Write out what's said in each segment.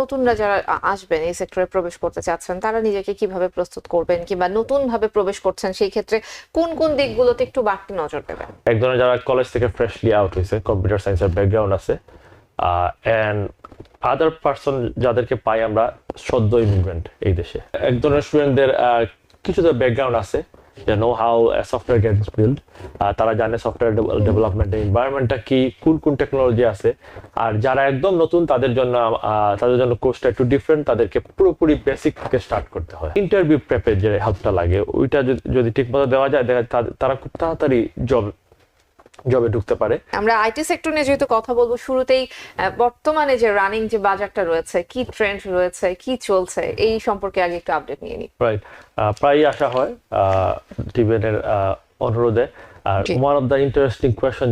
নতুনরা যারা আসবেন, এই সেক্টরে প্রবেশ করতে চাচ্ছেন, তারা নিজেকে কীভাবে প্রস্তুত করবেন কিংবা নতুন ভাবে প্রবেশ করছেন, সেই ক্ষেত্রে কোন কোন দিকগুলোতে একটু বাড়তি নজর দেবেন? এক ধরনের যারা কলেজ থেকে ফ্রেশলি আউট হয়েছে কম্পিউটার সায়েন্সের ব্যাকগ্রাউন্ড আছে অ্যান্ড আদার পার্সন যাদেরকে পাই আমরা সদ্য ইমিগ্রেন্ট এই দেশে। এক ধরনের স্টুডেন্টদের কিছুটা ব্যাকগ্রাউন্ড আছে যে know how software gets build তারা জানে সফটওয়্যার ডেভেলপমেন্টের এনভায়রনমেন্টটা কি, কোন কোন টেকনোলজি আছে। আর যারা একদম নতুন, তাদের জন্য তাদের জন্য কোর্সটা একটু ডিফারেন্ট তাদেরকে পুরোপুরি বেসিক থেকে স্টার্ট করতে হয়। ইন্টারভিউ প্রেপের যে হেল্পটা লাগে, ওইটা যদি- ঠিকমতো দেওয়া যায়, দেখা তারা খুব তাড়াতাড়ি জব জবে ঢুকতে পারে। আমরা আইটি সেক্টর নিয়ে যেহেতু কথা বলব শুরুতেই বর্তমানে যে রানিং যে বাজারটা রয়েছে কি ট্রেন্ড রয়েছে কি চলছে এই সম্পর্কে আগে একটু আপডেট নিয়ে নিই। রাইট প্রায়ই আসা হয় টিভেনের অনুরোধে। আর one of the interesting question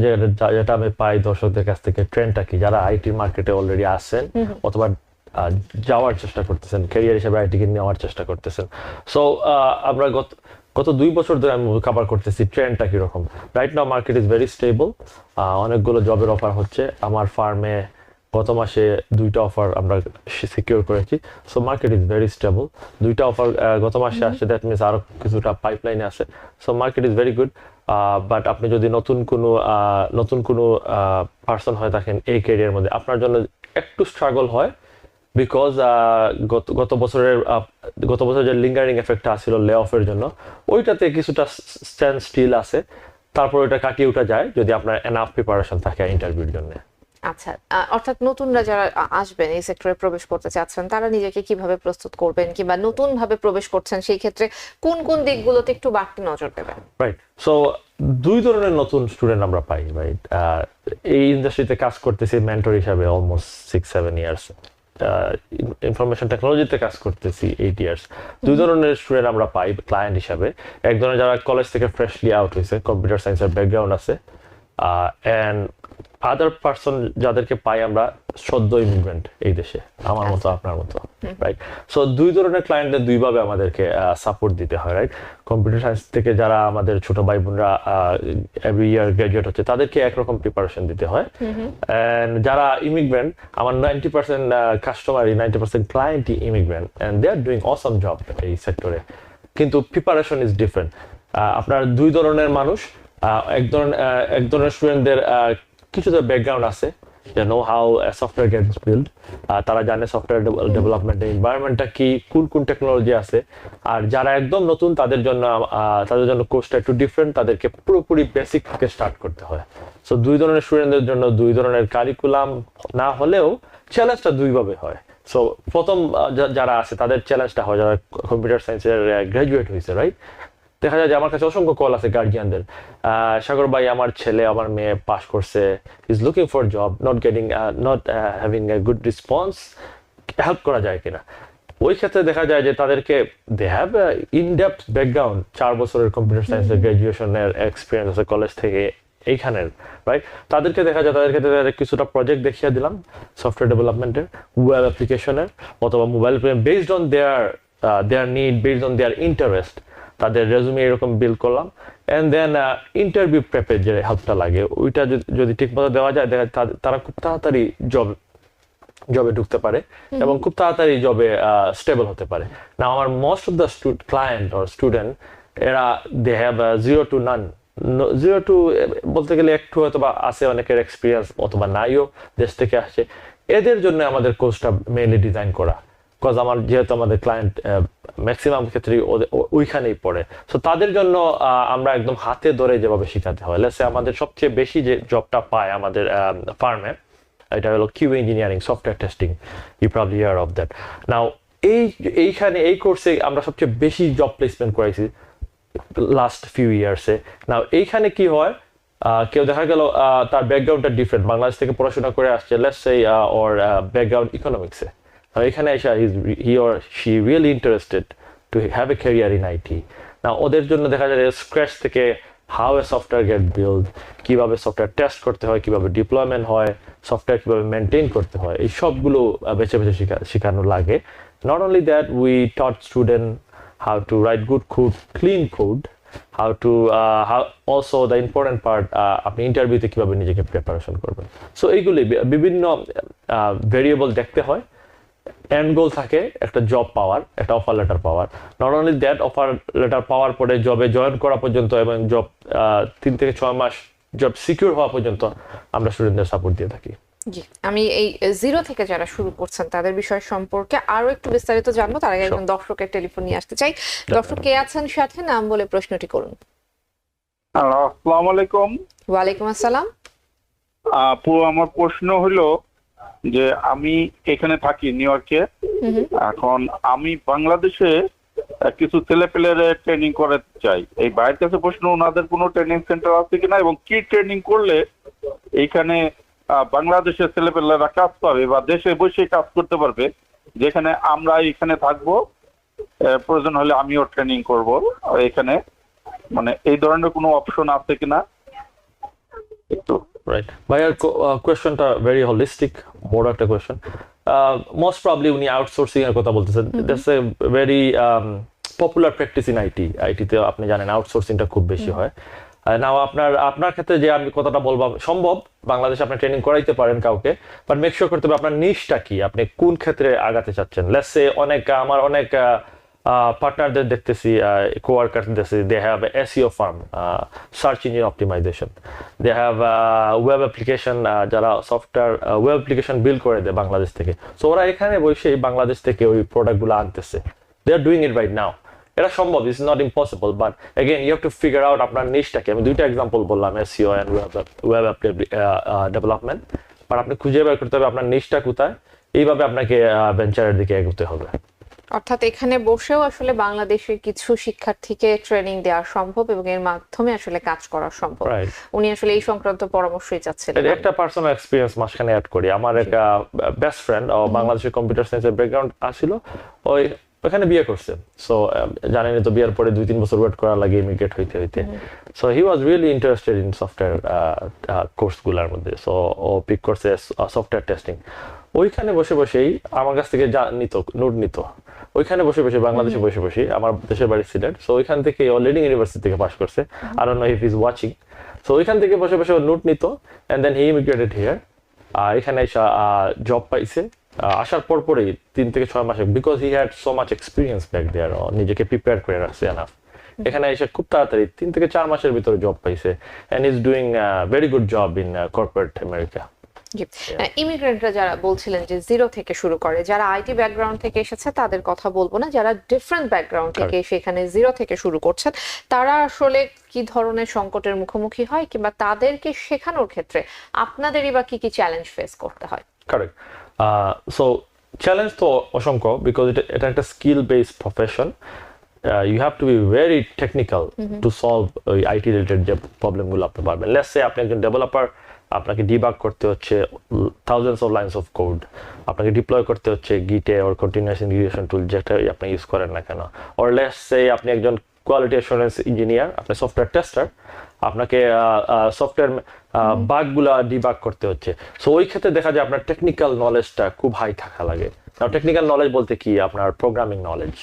যেটা আমি পাই দর্শকদের কাছ থেকে ট্রেন্ডটা কি? যারা আইটি মার্কেটে অলরেডি আসছেন অথবা যাওয়ার চেষ্টা করতেছেন ক্যারিয়ার হিসেবে আইটিকে নেওয়ার চেষ্টা করতেছেন। সো আমরা গত গত দুই বছর ধরে আমি কভার করতেছি ট্রেন্ডটা কীরকম? Right now market is very stable অনেকগুলো জবের অফার হচ্ছে। আমার ফার্মে গত মাসে দুইটা অফার আমরা সিকিউর করেছি। So market is very stable দুইটা অফার গত মাসে আসছে দ্যাট মিনস আরও কিছুটা পাইপলাইনে আছে। So market is very good but আপনি যদি নতুন কোনো নতুন কোনো পার্সন হয়ে থাকেন এই ক্যারিয়ার মধ্যে আপনার জন্য একটু স্ট্রাগল হয়। বিকজ গত গত বছরের গত বছরের যে লিঙ্গারিং এফেক্টটা আসছিল লে অফের জন্য ওইটাতে কিছুটা স্ট্যান্ড স্টিল আছে। তারপর ওইটা কাটিয়ে ওঠা যায় যদি আপনার এনাফ প্রিপারেশন থাকে ইন্টারভিউর জন্য। আচ্ছা অর্থাৎ নতুনরা যারা আসবেন এই সেক্টরে প্রবেশ করতে চাচ্ছেন তারা নিজেকে কীভাবে প্রস্তুত করবেন কিংবা নতুন ভাবে প্রবেশ করছেন সেই ক্ষেত্রে কোন কোন দিকগুলোতে একটু বাড়তি নজর দেবেন? রাইট সো দুই ধরনের নতুন স্টুডেন্ট আমরা পাই রাইট এই ইন্ডাস্ট্রিতে কাজ করতেছি মেন্টর হিসাবে almost six seven years information টেকনোলজিতে কাজ করতেছি এইট ইয়ার্স দুই ধরনের স্টুডেন্ট আমরা পাই ক্লায়েন্ট হিসাবে। এক ধরনের যারা কলেজ থেকে ফ্রেশলি আউট হয়েছে কম্পিউটার সায়েন্সের ব্যাকগ্রাউন্ড আছে অ্যান্ড আদার পার্সন যাদেরকে পাই আমরা সদ্য ইমিগ্রেন্ট এই দেশে আমার মতো আপনার মতো রাইট সো দুই ধরনের ক্লায়েন্টদের দুইভাবে আমাদেরকে সাপোর্ট দিতে হয় রাইট কম্পিউটার সায়েন্স থেকে যারা আমাদের ছোট ভাই বোনরা এভরি ইয়ার গ্রাজুয়েট হচ্ছে তাদেরকে একরকম প্রিপারেশন দিতে হয়। অ্যান্ড যারা ইমিগ্রেন্ট আমার নাইনটি পার্সেন্ট কাস্টমারই ninety percent ক্লায়েন্টই immigrant and they are doing awesome job এই সেক্টরে কিন্তু প্রিপারেশন ইজ ডিফারেন্ট আপনার দুই ধরনের মানুষ এক ধরনের এক ধরনের স্টুডেন্টদের কিছুটা ব্যাকগ্রাউন্ড আছে যে know how software gets build তারা জানে সফটওয়্যার ডেভেলপমেন্টের এনভায়রনমেন্টটা কি, কোন কোন টেকনোলজি আছে, আর যারা একদম নতুন তাদের জন্য তাদের জন্য কোর্সটা একটু ডিফারেন্ট তাদেরকে পুরোপুরি বেসিক থেকে স্টার্ট করতে হয়। সো দুই ধরনের স্টুডেন্টদের জন্য দুই ধরনের কারিকুলাম না হলেও চ্যালেঞ্জটা দুইভাবে হয়। সো প্রথম যারা আছে তাদের চ্যালেঞ্জটা হয়, যারা কম্পিউটার সায়েন্সের গ্রাজুয়েট হয়েছে রাইট দেখা যায় যে আমার কাছে অসংখ্য কল আছে গার্জিয়ানদের সাগর ভাই আমার ছেলে আমার মেয়ে পাস করছে। Is looking for job not getting not having a good response help করা যায় কিনা? ওই ক্ষেত্রে দেখা যায় যে তাদেরকে they have in depth background চার বছরের কম্পিউটার সায়েন্সের গ্রাজুয়েশনের এক্সপিরিয়েন্স আছে কলেজ থেকে এইখানের রাইট তাদেরকে দেখা যায় তাদের ক্ষেত্রে তাদের কিছুটা প্রজেক্ট দেখিয়ে দিলাম সফটওয়্যার ডেভেলপমেন্টের ওয়েব অ্যাপ্লিকেশনের অথবা mobile based on their their need based on their interest তাদের রেজুমে এরকম বিল করলাম অ্যান্ড দেন ইন্টারভিউ প্রেপের যে হেল্পটা লাগে ওইটা যদি- ঠিকমতো দেওয়া যায় দেখা তারা খুব তাড়াতাড়ি জব জবে ঢুকতে পারে এবং খুব তাড়াতাড়ি জবে স্টেবল হতে পারে। না আমার most of the client or student এরা they have zero to none zero to বলতে গেলে একটু হয়তো বা আছে অনেকের এক্সপিরিয়েন্স অথবা নাইও দেশ থেকে আসছে। এদের জন্য আমাদের কোর্সটা মেইনলি ডিজাইন করা। বিকজ আমার যেহেতু আমাদের ক্লায়েন্ট ম্যাক্সিমাম ও- ওইখানেই পড়ে। সো তাদের জন্য আমরা একদম হাতে ধরে যেভাবে শেখাতে হয়। লেসে আমাদের সবচেয়ে বেশি যে জবটা পায় আমাদের ফার্মে এটা হলো Q engineering software testing you probably hear of that now এই, এইখানে, এই কোর্সে আমরা সবচেয়ে বেশি জব প্লেসমেন্ট করেছি লাস্ট ফিউ ইয়ার্সে নাও এইখানে কি হয়? কেউ দেখা গেল তার ব্যাকগ্রাউন্ডটা ডিফারেন্ট বাংলাদেশ থেকে পড়াশোনা করে আসছে লেটস সে ওর ব্যাকগ্রাউন্ড ইকোনমিক্সে এখানে এসে he or she really interested to have a career in IT না ওদের জন্য দেখা যায় স্ক্র্যাচ থেকে how a software get build কীভাবে সফটওয়্যার টেস্ট করতে হয় কীভাবে ডিপ্লয়মেন্ট হয় সফটওয়্যার কীভাবে মেনটেন করতে হয় এই সবগুলো বেছে বেছে শেখা শেখানো লাগে। Not only that we taught student how to write good code, clean code, how to how the important part uh, আপনি ইন্টারভিউতে কীভাবে নিজেকে প্রিপারেশন করবেন। সো এইগুলি বিভিন্ন ভেরিয়েবল দেখতে হয়। এন্ড গোল থাকে একটা জব পাওয়ার একটা offer letter power not only that offer letter পাওয়ার পরে জবে জয়েন করা পর্যন্ত এবং জব তিন থেকে ছয় মাস জব সিকিউর হওয়া পর্যন্ত আমরা স্টুডেন্টদের সাপোর্ট দিয়ে থাকি। জি আমি এই জিরো থেকে যারা শুরু করছেন তাদের বিষয় সম্পর্কে আরও একটু বিস্তারিত জানব তার আগে একজন দর্শকের টেলিফোন নিয়ে আসতে চাই। দর্শক কে আছেন সাথে? নাম বলে প্রশ্নটি করুন। হ্যালো আসসালামু আলাইকুম। ওয়ালাইকুম আসসালাম। আপু আমার প্রশ্ন হলো যে আমি এখানে থাকি নিউ ইয়র্কে। এখন আমি বাংলাদেশে কিছু ছেলে পেলের ট্রেনিং করাতে চাই। এই বাইরের কাছে প্রশ্ন ওনাদের কোনো ট্রেনিং সেন্টার আছে কিনা এবং কি ট্রেনিং করলে এইখানে বাংলাদেশের ছেলে পেলেরা কাজ পাবে বা দেশে বসে কাজ করতে পারবে? যেখানে আমরা এখানে থাকব প্রয়োজন হলে আমিও ট্রেনিং করব। এখানে মানে এই ধরনের কোনো অপশন আছে কিনা একটু রাইট ভাইয়ার কোয়েশ্চনটা ভেরি হলিস্টিক বড় একটা কোয়েশ্চন মোস্ট প্রবলি উনি আউটসোর্সিং এর কথা বলতেছেন. That's a very popular practice in IT আইটিতে আপনি জানেন আউটসোর্সিংটা খুব বেশি হয়. নাও আপনার আপনার ক্ষেত্রে যে আমি কথাটা বলব সম্ভব বাংলাদেশে আপনি ট্রেনিং করাইতে পারেন কাউকে বাট মেক শিওর করতে হবে আপনার নিশটা কি আপনি কোন ক্ষেত্রে আগাতে চাচ্ছেন? লেটস সে অনেক আমার অনেক পার্টনারদের দেখতেছি কোয়ার্কার দেখতেছি they have SEO firm search engine optimisation they have web application যারা সফটওয়্যার ওয়েব অ্যাপ্লিকেশন বিল করে দেয় বাংলাদেশ থেকে। সো ওরা এখানে বসেই বাংলাদেশ থেকে ওই প্রোডাক্টগুলো আনতেছে। দে are doing it right now এটা সম্ভব is not impossible but again you have to figure out আপনার নিশটাকে আমি দুইটা এক্সাম্পল বললাম SEO and web web development but আপনি খুঁজে বের করতে হবে আপনার নিশটা কোথায়। এইভাবে আপনাকে ভেঞ্চারের দিকে এগোতে হবে। অর্থাৎ এখানে বসেও আসলে বাংলাদেশের কিছু শিক্ষার্থীকে ট্রেনিং দেওয়া সম্ভব এবং এর মাধ্যমে আসলে কাজ করা সম্ভব. উনি আসলে এই সংক্রান্ত পরামর্শই চাচ্ছিলেন। একটা পার্সোনাল এক্সপিরিয়েন্স মাঝখানে অ্যাড করি। আমার একটা বেস্ট ফ্রেন্ড ও বাংলাদেশের কম্পিউটার সায়েন্সের ব্যাকগ্রাউন্ড আসিল। ওই ওখানে বিয়ে করছে। সো জানেনই তো বিয়ের পরে দুই তিন বছর ওয়েট করা লাগে ইমিগ্রেট হইতে হইতে। So he was really interested in software কোর্সগুলোর মধ্যে। সো ও পিক করছে সফটওয়্যার টেস্টিং ওইখানে বসে বসেই আমার কাছ থেকে যা নিত নোট নিত। ওইখানে বসে বসে বাংলাদেশে বসে বসে আমার দেশের বাড়ি সিলেট সো ওইখান থেকে ও লিডিং ইউনিভার্সিটি থেকে পাস করছে। আর no if is watching so ওইখান থেকে বসে বসে নোট নিত and then he immigrated here এখানে জব পাইছে। আসার পর পরেই তিন থেকে ছয় মাসে because he had so much experience back there নিজেকে প্রিপেয়ার করে রাখছে এনাফ এখানে এসে খুব তাড়াতাড়ি তিন থেকে চার মাসের ভিতরে জব পাইছে and is doing very good job in corporate America ইমিগ্রেন্টরা যারা বলছিলেন যে জিরো থেকে শুরু করে যারা আইটি ব্যাকগ্রাউন্ড থেকে এসেছে তাদের কথা বলব না। যারা ডিফারেন্ট ব্যাকগ্রাউন্ড থেকে সেখানে জিরো থেকে শুরু করছেন তারা আসলে কি ধরনের সংকটের মুখোমুখি হয় কিংবা তাদেরকে শেখানোর ক্ষেত্রে আপনাদেরই বা কি কি চ্যালেঞ্জ ফেস করতে হয়? কারেক্ট সো চ্যালেঞ্জ তো অসংখ্য বিকজ এটা এটা একটা skill based profession you have to be very technical to solve ওই আইটি রিলেটেড যে প্রবলেমগুলো আপনি পারবেন। লেটস সে আপনি একজন ডেভেলপার আপনাকে ডিবাগ করতে হচ্ছে thousands of lines of code আপনাকে ডিপ্লয় করতে হচ্ছে গিটে ওর কন্টিনিউয়াস ইন্টিগ্রেশন টুল যেটা আপনি ইউজ করেন না কেন। ওর লেটস সে আপনি একজন কোয়ালিটি অ্যাসুরেন্স ইঞ্জিনিয়ার আপনি সফটওয়্যার টেস্টার আপনাকে সফটওয়্যার বাগগুলা ডিবাগ করতে হচ্ছে। সো ওই ক্ষেত্রে দেখা যায় আপনার টেকনিক্যাল নলেজটা খুব হাই থাকা লাগে। টেকনিক্যাল নলেজ বলতে কি? আপনার programming knowledge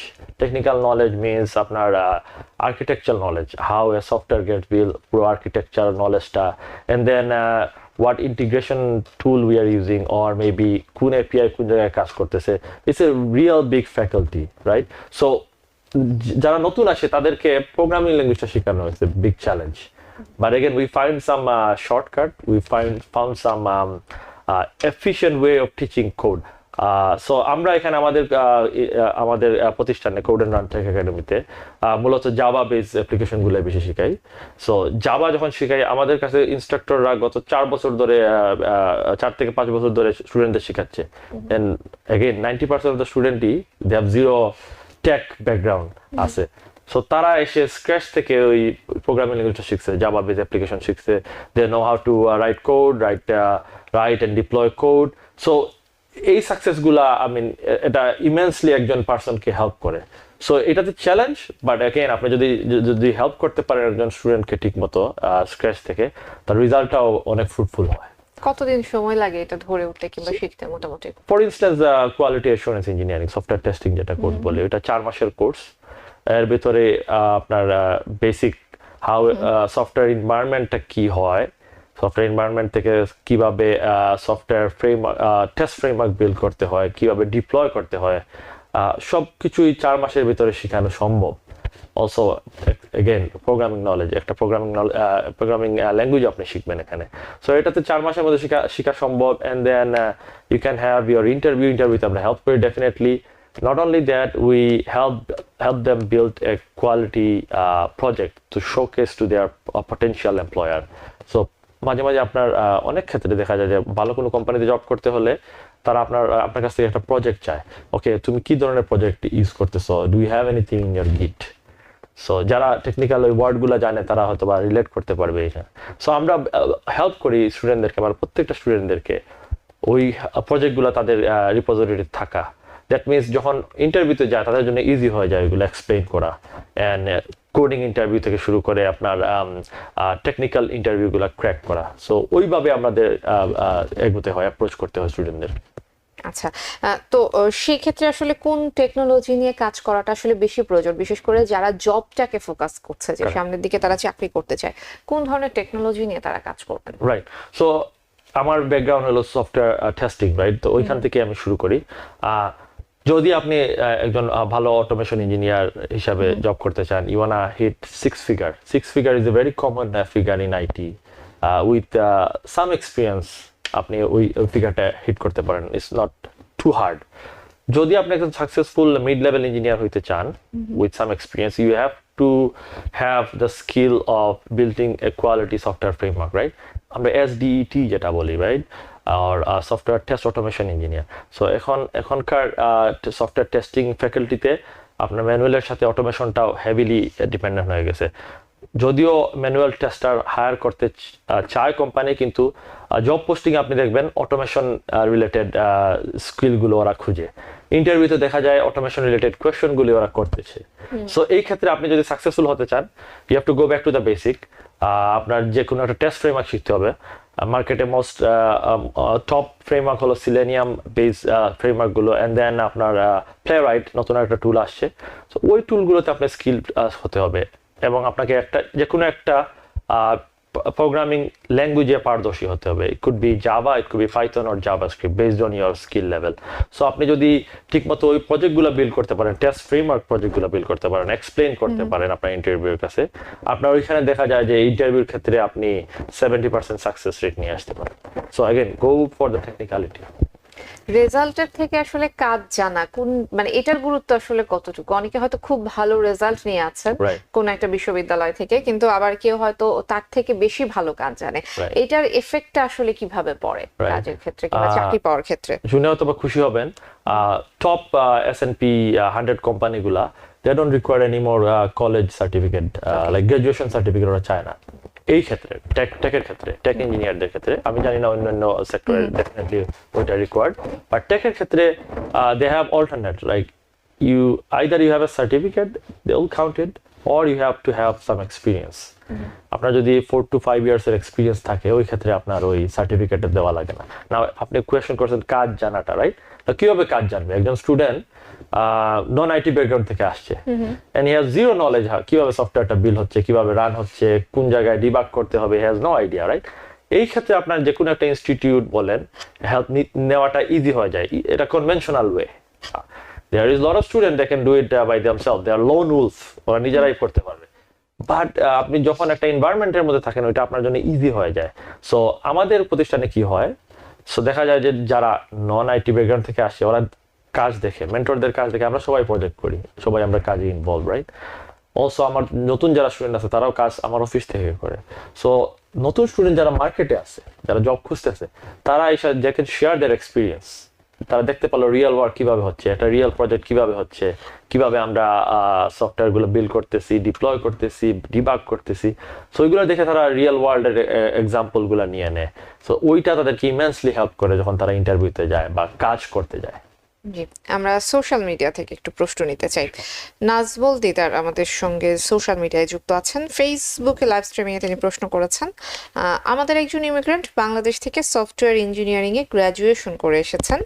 technical knowledge means আপনার architecture knowledge how a software get build পুরো architecture নলেজটা and then what integration tool we are using or maybe কোন API কোন জায়গায় কাজ করতেছে। It's a real big faculty right so যারা নতুন আসে তাদেরকে প্রোগ্রামিং ল্যাঙ্গুয়েজটা শেখানো হয়েছে big challenge but again we find some shortcut we find found some efficient way of teaching code so আমরা এখানে আমাদের ই- আহ, আমাদের প্রতিষ্ঠানে কোড অ্যান্ড রান টেক একাডেমিতে মূলত জাভা বেস অ্যাপ্লিকেশনগুলো বেশি শেখাই। সো জাবা যখন শেখাই আমাদের কাছে ইনস্ট্রাক্টররা গত চার বছর ধরে চার থেকে পাঁচ বছর ধরে স্টুডেন্টদের শেখাচ্ছে। And again ninety percent of the স্টুডেন্টই they have zero tech background আছে। সো তারা এসে স্ক্র্যাচ থেকে ওই প্রোগ্রামিং ল্যাঙ্গুয়েজটা শিখছে জাভা বেস অ্যাপ্লিকেশন শিখছে। They know how to write code write write and deploy code so এই সাকসেসগুলা আই মিন এটা ইমেন্সলি একজন পার্সনকে হেল্প করে। সো এটাতে চ্যালেঞ্জ বাট অ্যাগেন আপনি যদি যদি হেল্প করতে পারেন একজন স্টুডেন্টকে ঠিক মতো স্ক্র্যাচ থেকে, তার রেজাল্টটাও অনেক ফ্রুটফুল হয়। কতদিন সময় লাগে এটা ধরে উঠতে কিংবা শিখতে মোটামুটি? For instance quality assurance engineering software testing যেটা কোর্স বলে এটা চার মাসের কোর্স এর ভিতরে আপনার বেসিক হাউ সফটওয়্যার এনভায়রনমেন্টটা কি হয় সফটওয়্যার এনভায়রনমেন্ট থেকে কীভাবে software frame test framework build করতে হয় কীভাবে ডিপ্লয় করতে হয় সব কিছুই চার মাসের ভিতরে শেখানো সম্ভব। অলসো এগেন প্রোগ্রামিং নলেজ একটা প্রোগ্রামিং প্রোগ্রামিং ল্যাঙ্গুয়েজ আপনি শিখবেন এখানে। সো এটাতে চার মাসের মধ্যে শেখা শেখা সম্ভব and then you can have your interview ইন্টারভিউতে আমরা হেল্প করি definitely not only that we help help them build a quality uh, project to showcase to their uh, potential so মাঝে মাঝে আপনার অনেক ক্ষেত্রে দেখা যায় যে ভালো কোনো কোম্পানিতে জব করতে হলে তারা আপনার আপনার কাছ থেকে একটা প্রজেক্ট চায়। ওকে তুমি কি ধরনের প্রজেক্ট ইউজ করতেছো? Do have anything in your git so যারা টেকনিক্যাল ওই ওয়ার্ডগুলো জানে, তারা হয়তো বা রিলেট করতে পারবে এটা সো আমরা হেল্প করি স্টুডেন্টদেরকে আমার প্রত্যেকটা স্টুডেন্টদেরকে ওই প্রজেক্টগুলো তাদের রিপোজিটরি থাকা। দ্যাট মিনস যখন ইন্টারভিউতে যায়, তাদের জন্য ইজি হয়ে যায় ওইগুলো এক্সপ্লেইন করা। অ্যান্ড কোডিং ইন্টারভিউ থেকে শুরু করে আপনার টেকনিক্যাল ইন্টারভিউগুলো ক্র্যাক করা। সো ওইভাবে আমাদের এগোতে হয় অ্যাপ্রোচ করতে হয় স্টুডেন্টদের আচ্ছা তো সেই ক্ষেত্রে আসলে কোন টেকনোলজি নিয়ে কাজ করাটা আসলে বেশি প্রয়োজন? বিশেষ করে যারা জবটাকে ফোকাস করছে যে সামনের দিকে তারা চাকরি করতে চায় কোন ধরনের টেকনোলজি নিয়ে তারা কাজ করবেন? রাইট সো আমার ব্যাকগ্রাউন্ড হলো সফটওয়্যার টেস্টিং রাইট তো ওইখান থেকে আমি শুরু করি। যদি আপনি একজন ভালো অটোমেশন ইঞ্জিনিয়ার হিসাবে জব করতে চান you wanna hit six figure six figure is a very common figure in IT with some experience আপনি ওই ফিগারটা হিট করতে পারেন। ইটস নট টু হার্ড যদি আপনি একজন সাকসেসফুল মিড লেভেল ইঞ্জিনিয়ার হইতে চান with some experience you have to have the skill of building a quality software framework right আমরা এস ডিইটি যেটা বলি রাইট আর software test automation engineer so এখন এখনকার সফটওয়্যার টেস্টিং ফ্যাকাল্টিতে আপনার ম্যানুয়ালের সাথে অটোমেশনটাও হেভিলি ডিপেন্ডেন্ট হয়ে গেছে। যদিও ম্যানুয়াল টেস্টার হায়ার করতে চায় কোম্পানি কিন্তু জব পোস্টিং আপনি দেখবেন অটোমেশন রিলেটেড স্কিলগুলো ওরা খুঁজে। ইন্টারভিউতে দেখা যায় অটোমেশন রিলেটেড কোয়েশ্চনগুলি ওরা করতেছে। সো এই ক্ষেত্রে আপনি যদি সাকসেসফুল হতে চান you have to go back to the basic আপনার যে কোনো একটা টেস্ট ফ্রেমওয়ার্ক শিখতে হবে। মার্কেটে মোস্ট টপ ফ্রেমওয়ার্ক হলো সিলেনিয়াম বেস ফ্রেমওয়ার্কগুলো অ্যান্ড দেন আপনার প্লে রাইট নতুন একটা টুল আসছে। সো ওই টুলগুলোতে আপনার স্কিল হতে হবে। এবং আপনাকে একটা যে কোনো একটা প্রোগ্রামিং ল্যাঙ্গুয়েজে পারদর্শী হতে হবে। It could be Java it could be Python or JavaScript based on your skill level so আপনি যদি ঠিকমতো ওই প্রজেক্টগুলো বিল্ড করতে পারেন টেস্ট ফ্রেমওয়ার্ক প্রজেক্টগুলো বিল্ড করতে পারেন এক্সপ্লেন করতে পারেন আপনার ইন্টারভিউর কাছে আপনার ওইখানে দেখা যায় যে ইন্টারভিউর ক্ষেত্রে আপনি সেভেন্টি পার্সেন্ট সাকসেস রেট নিয়ে আসতে পারেন। So again go for the technicality রেজাল্টের থেকে আসলে কাজ জানা কোন মানে এটার গুরুত্ব আসলে কতটুকু? অনেকে হয়তো খুব ভালো রেজাল্ট নিয়ে আছেন কোন একটা বিশ্ববিদ্যালয় থেকে কিন্তু আবার কেউ হয়তো তার থেকে বেশি ভালো কাজ জানে। এটার এফেক্টটা আসলে কীভাবে পড়ে কাজের ক্ষেত্রে কিংবা চাকরি পাওয়ার ক্ষেত্রে? শুনে হয়তো বা খুশি হবেন top S N P hundred কোম্পানিগুলা they don't require any more college certificate like graduation certificate ওরা চায় না। এই ক্ষেত্রে টেক টেকের ক্ষেত্রে টেক ইঞ্জিনিয়ারদের ক্ষেত্রে আমি জানি না অন্যান্য সেক্টরে ডেফিনেটলি ওইটা রিকোয়ার্ড বাট টেকের ক্ষেত্রে they have alternate like you either you have a certificate they count it or you have to have some experience. আপনার যদি ফোর টু ফাইভ ইয়ার্স এর এক্সপিরিয়েন্স থাকে ওই ক্ষেত্রে আপনার ওই সার্টিফিকেট দেওয়া লাগে না। না আপনি কোয়েশ্চেন করছেন কাজ জানাটা রাইট কীভাবে কাজ জানবে? একজন স্টুডেন্ট নন আইটি ব্যাকগ্রাউন্ড থেকে আসছে। And he has zero knowledge কীভাবে সফটওয়্যারটা বিল হচ্ছে কীভাবে রান হচ্ছে কোন জায়গায় ডিবাগ করতে হবে হ্যাজ নো আইডিয়া রাইট এই ক্ষেত্রে আপনার যে কোনো একটা ইনস্টিটিউট বলেন হেল্প নেওয়াটা ইজি হয়ে যায়। এটা conventional way there is lot of student they can do it by themselves they are lone wolves ওরা নিজেরাই করতে পারবে। বাট আপনি যখন একটা এনভায়রনমেন্টের মধ্যে থাকেন ওইটা আপনার জন্য ইজি হয়ে যায়। সো আমাদের প্রতিষ্ঠানে কি হয়? সো দেখা যায় যে যারা নন আইটি ব্যাকগ্রাউন্ড থেকে আসে, ওরা কাজ দেখে মেন্টরদের কাজ দেখে আমরা সবাই প্রজেক্ট করি, সবাই আমরা কাজে ইনভলভ রাইট অলসো আমার নতুন যারা স্টুডেন্ট আছে, তারাও কাজ আমার অফিস থেকে করে। সো নতুন স্টুডেন্ট যারা মার্কেটে আছে যারা জব খুঁজতেছে, তারা এসে they can share their experience তারা দেখতে পারল রিয়েল ওয়ার্ক কীভাবে হচ্ছে, একটা রিয়েল প্রজেক্ট কীভাবে হচ্ছে, কীভাবে আমরা সফটওয়্যারগুলো বিল্ড করতেছি ডিপ্লয় করতেছি ডিবাগ করতেছি। সো ওইগুলো দেখে তারা রিয়েল ওয়ার্ল্ডের এক্সাম্পলগুলো নিয়ে নেয়। সো ওইটা তাদেরকে ইমেন্সলি হেল্প করে যখন তারা ইন্টারভিউতে যায় বা কাজ করতে যায়। জি আমরা সোশ্যাল মিডিয়া থেকে একটু প্রশ্ন নিতে চাই। নাজবল দিদার আমাদের সঙ্গে সোশ্যাল মিডিয়ায় যুক্ত আছেন। ফেসবুকে লাইভ স্ট্রিমিংয়ে তিনি প্রশ্ন করেছেন আমাদের একজন ইমিগ্রেন্ট বাংলাদেশ থেকে সফটওয়্যার ইঞ্জিনিয়ারিং এ গ্র্যাজুয়েশন করে এসেছেন।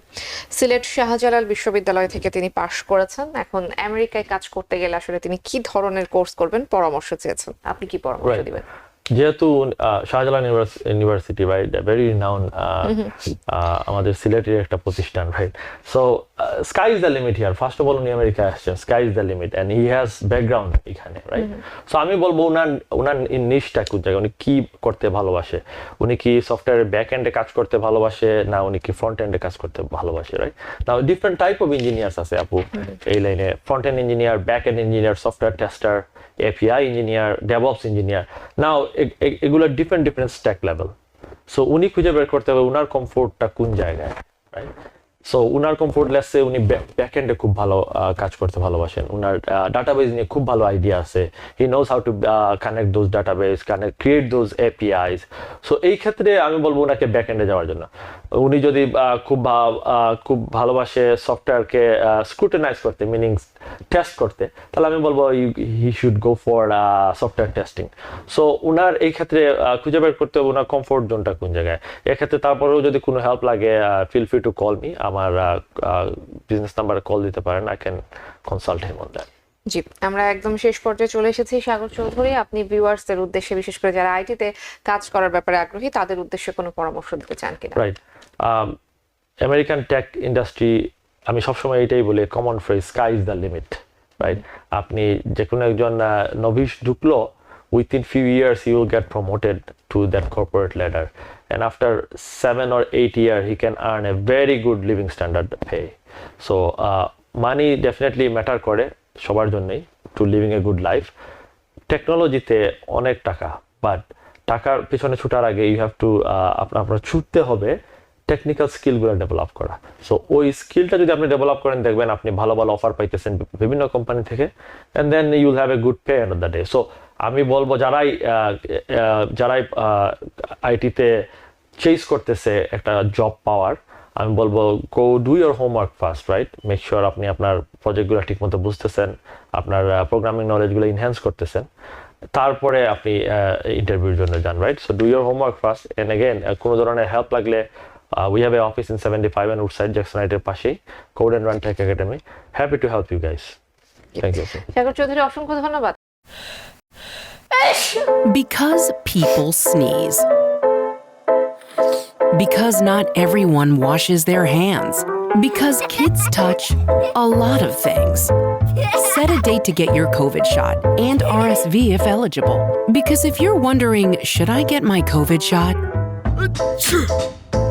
সিলেট শাহজালাল বিশ্ববিদ্যালয় থেকে তিনি পাশ করেছেন। এখন আমেরিকায় কাজ করতে গেলে আসলে তিনি কি ধরনের কোর্স করবেন? পরামর্শ চেয়েছেন। আপনি কি পরামর্শ দিবেন? যেহেতু Shahjalal university right very known আমাদের সিলেটের একটা প্রতিষ্ঠান right so sky is the limit here first of all উনি আমেরিকায় আসছেন। Sky is the limit and he has background এখানে রাইট সো আমি বলব উনার উনার নিশটা কোন জায়গায় উনি কি করতে ভালোবাসে? উনি কি সফটওয়্যারের ব্যাক এন্ডে কাজ করতে ভালোবাসে না উনি কি ফ্রন্ট এন্ডে কাজ করতে ভালোবাসে রাইট না ডিফারেন্ট টাইপ অফ ইঞ্জিনিয়ার্স আছে আপু। এই লাইনে front end engineer back end engineer software tester API engineer DevOps engineer now এগুলো different different stack level so উনি খুঁজে বের করতে হবে উনার কমফোর্টটা কোন জায়গায় রাইট সো উনার কমফোর্ট লেসে উনি ব্যাক এন্ডে খুব ভালো কাজ করতে ভালোবাসেন। উনার ডাটাবেস নিয়ে খুব ভালো আইডিয়া আছে। He knows how to connect those database connect create those APIs so এই ক্ষেত্রে আমি বলব ওনাকে ব্যাক এন্ডে যাওয়ার জন্য। উনি যদি খুব খুব ভালোবাসে সফটওয়্যারকে স্ক্রুটিনাইজ করতে মিনিং টেস্ট করতে, তাহলে আমি বলব he should go for software testing so উনার এই ক্ষেত্রে খুঁজে বের করতে হবে ওনার কমফোর্ট জোনটা কোন জায়গায়। এক্ষেত্রে তারপরেও যদি কোনো হেল্প লাগে feel free to call me আমার বিজনেস নাম্বারে কল দিতে পারেন I can consult him on that জি আমরা একদম শেষ পর্যায়ে চলে এসেছি। সাগর চৌধুরী আপনি ভিউয়ার্সদের উদ্দেশ্যে বিশেষ করে যারা আইটিতে কাজ করার ব্যাপারে আগ্রহী তাদের উদ্দেশ্যে কোনো পরামর্শ দিতে চান কিনা? রাইট আমেরিকান টেক ইন্ডাস্ট্রি আমি সবসময় এটাই বলি common phrase sky is the limit right আপনি যে কোনো একজন নভিস ঢুকলো within few years you will get promoted to that corporate ladder and after seven or eight year he can earn a very good living standard pay so money definitely matter করে সবার জন্যই to living a good life টেকনোলজিতে অনেক টাকা but টাকার পিছনে ছুটার আগে you have two আপনার ছুটতে হবে টেকনিক্যাল স্কিলগুলো ডেভেলপ করা। সো ওই স্কিলটা যদি আপনি ডেভেলপ করেন, দেখবেন আপনি ভালো ভালো অফার পাইতেছেন বিভিন্ন কোম্পানি থেকে and then you'll have a good pay end the day so আমি বলব, যারাই যারাই আইটিতে চেস করতেছে একটা জব পাওয়ার, আমি বলব go do your homework first right make sure আপনি আপনার প্রজেক্টগুলো ঠিকমতো বুঝতেছেন, আপনার প্রোগ্রামিং নলেজগুলো ইনহ্যান্স করতেছেন। তারপরে আপনি ইন্টারভিউর জন্য যান right so do your homework first and again কোনো ধরনের হেল্প লাগলে We have a office in seventy five and Woodside জ্যাকসনাইটের পাশেই Code and Run Tech Academy happy to help you guys thank you Sagar Chowdhury অসংখ্য ধন্যবাদ Because people sneeze. Because not everyone washes their hands. Because kids touch a lot of things. Set a date to get your COVID shot and RSV if eligible. Because if you're wondering, should I get my COVID shot?